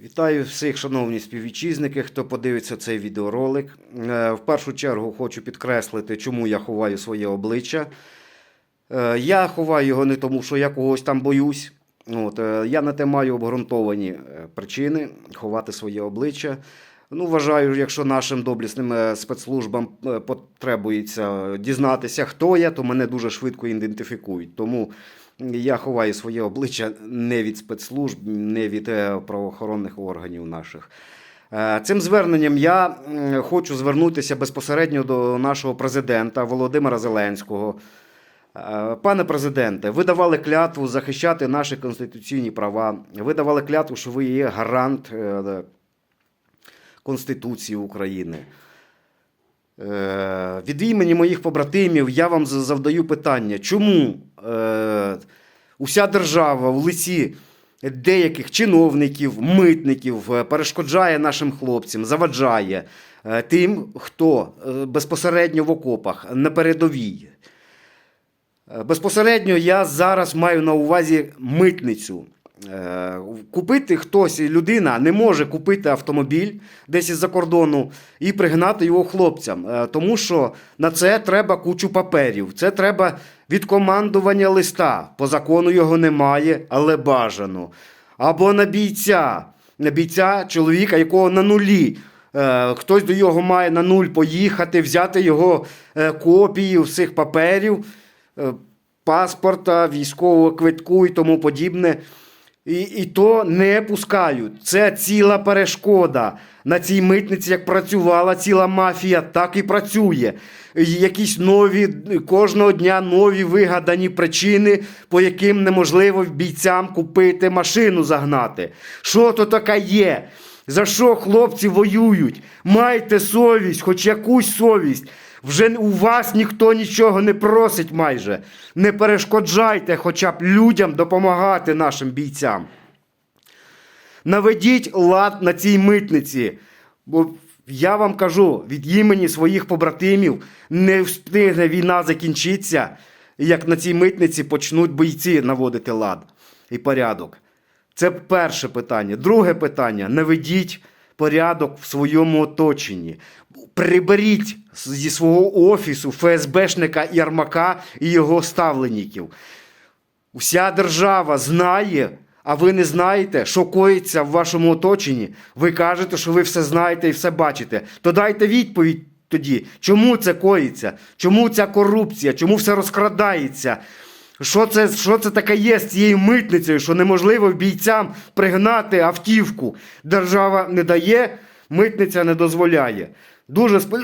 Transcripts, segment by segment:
Вітаю всіх, шановні співвітчизники, хто подивиться цей відеоролик. Е, В першу чергу хочу підкреслити, чому я ховаю своє обличчя. Е, Я ховаю його не тому, що я когось там боюсь. От, е, я на те маю обґрунтовані причини ховати своє обличчя. Ну, вважаю, якщо нашим доблісним е, спецслужбам е, потребується дізнатися, хто я, то мене дуже швидко ідентифікують. Тому я ховаю своє обличчя не від спецслужб, не від е, правоохоронних органів наших. Цим зверненням я хочу звернутися безпосередньо до нашого президента Володимира Зеленського. Пане президенте, ви давали клятву захищати наші конституційні права. Ви давали клятву, що ви є гарант Конституції України. Е, Від імені моїх побратимів я вам завдаю питання, чому е, уся держава в лиці деяких чиновників, митників е, перешкоджає нашим хлопцям, заваджає тим, хто безпосередньо в окопах на передовій. Безпосередньо я зараз маю на увазі митницю. Е, Купити хтось, людина не може купити автомобіль десь із-за кордону і пригнати його хлопцям, Е, тому що на це треба кучу паперів. Це треба від командування листа. По закону його немає, але бажано. Або на бійця, на бійця чоловіка, якого на нулі. Е, Хтось до його має на нуль поїхати, взяти його копії всіх паперів паспорта, військового квитку і тому подібне. І, і то не пускають. Це ціла перешкода. На цій митниці, як працювала ціла мафія, так і працює. Якісь нові, кожного дня нові вигадані причини, по яким неможливо бійцям купити машину загнати. Що то таке є? За що хлопці воюють? Майте совість, хоч якусь совість. Вже у вас ніхто нічого не просить майже. Не перешкоджайте хоча б людям допомагати нашим бійцям. Наведіть лад на цій митниці. Бо я вам кажу від імені своїх побратимів, не встигне війна закінчитися, як на цій митниці почнуть бійці наводити лад і порядок. Це перше питання. Друге питання: наведіть порядок в своєму оточенні. Приберіть зі свого офісу ФСБшника Ярмака і його ставленників. Вся держава знає, а ви не знаєте, що коїться в вашому оточенні. Ви кажете, що ви все знаєте і все бачите. То дайте відповідь тоді, чому це коїться, чому ця корупція, чому все розкрадається. Що це, що це таке є з цією митницею, що неможливо бійцям пригнати автівку? Держава не дає, митниця не дозволяє. Дуже сп...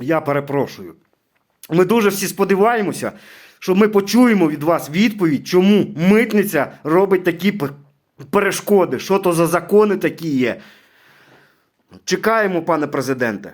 Я перепрошую. Ми дуже всі сподіваємося, що ми почуємо від вас відповідь, чому митниця робить такі перешкоди, що то за закони такі є. Чекаємо, пане президенте.